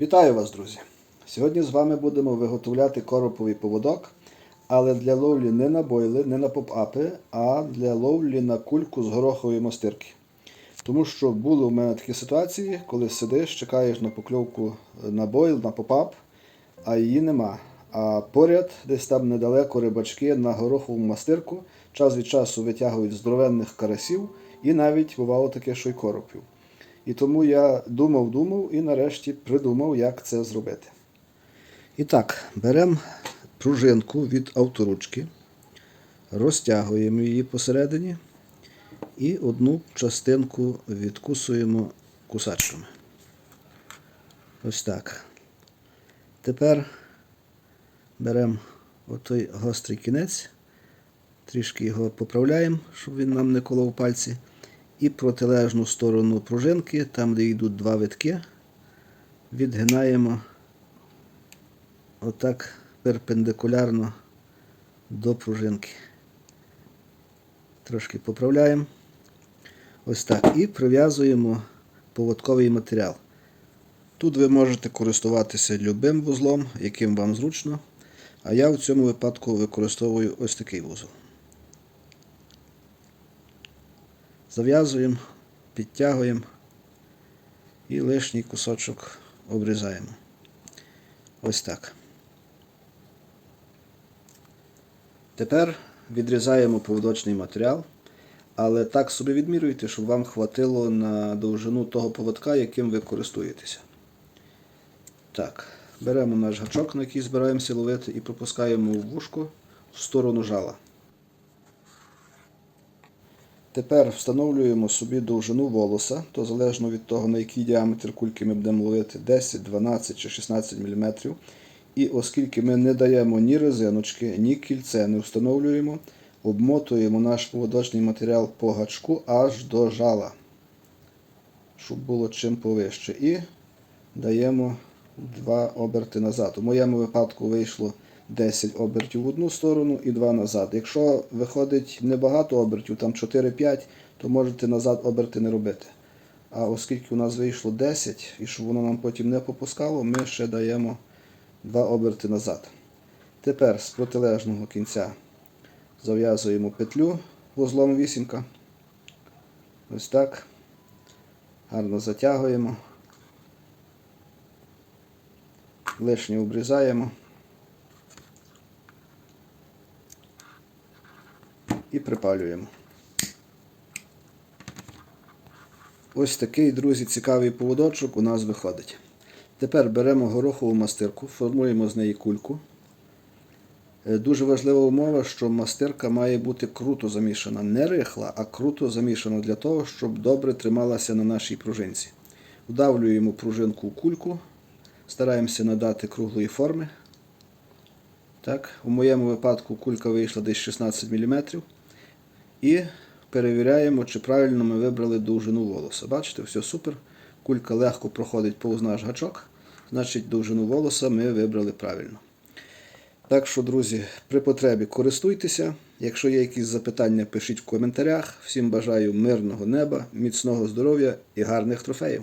Вітаю вас, друзі! Сьогодні з вами будемо виготовляти короповий поводок, але для ловлі не на бойли, не на поп-апи, а для ловлі на кульку з горохової мастирки. Тому що були у мене такі ситуації, коли сидиш, чекаєш на покльовку на бойл, на поп-ап, а її нема. А поряд, десь там недалеко рибачки на горохову мастирку час від часу витягують здоровенних карасів і навіть бувало таке, що й коропів. І тому я думав, думав і нарешті придумав, як це зробити. І так, беремо пружинку від авторучки, розтягуємо її посередині і одну частинку відкусуємо кусачками. Ось так. Тепер беремо отой гострий кінець, трішки його поправляємо, щоб він нам не колов пальці. І протилежну сторону пружинки, там, де йдуть два витки, відгинаємо отак перпендикулярно до пружинки. Трошки поправляємо. Ось так. І прив'язуємо поводковий матеріал. Тут ви можете користуватися любим вузлом, яким вам зручно. А я в цьому випадку використовую ось такий вузол. Зав'язуємо, підтягуємо і лишній кусочок обрізаємо. Ось так. Тепер відрізаємо поводочний матеріал, але так собі відмірюйте, щоб вам хватило на довжину того поводка, яким ви користуєтеся. Так, беремо наш гачок, на який збираємося ловити, і пропускаємо в вушко в сторону жала. Тепер встановлюємо собі довжину волоса, то залежно від того, на який діаметр кульки ми будемо ловити 10, 12 чи 16 мм. І оскільки ми не даємо ні резиночки, ні кільце не встановлюємо, обмотуємо наш поводочний матеріал по гачку аж до жала, щоб було чим повище. І даємо два оберти назад. У моєму випадку вийшло 10 обертів в одну сторону і 2 назад. Якщо виходить небагато обертів, там 4-5, то можете назад оберти не робити. А оскільки у нас вийшло 10, і щоб воно нам потім не попускало, ми ще даємо 2 оберти назад. Тепер з протилежного кінця зав'язуємо петлю вузлом вісімка. Ось так. Гарно затягуємо. Лишнє обрізаємо. І припалюємо. Ось такий, друзі, цікавий поводочок у нас виходить. Тепер беремо горохову мастирку, формуємо з неї кульку. Е, Дуже важлива умова, що мастирка має бути круто замішана. Не рихла, а круто замішана для того, щоб добре трималася на нашій пружинці. Вдавлюємо пружинку у кульку, стараємося надати круглої форми. Так, У моєму випадку кулька вийшла десь 16 мм. І перевіряємо, чи правильно ми вибрали довжину волоса. Бачите, все супер. Кулька легко проходить повз наш гачок, значить довжину волоса ми вибрали правильно. Так що, друзі, при потребі користуйтеся. Якщо є якісь запитання, пишіть в коментарях. Всім бажаю мирного неба, міцного здоров'я і гарних трофеїв.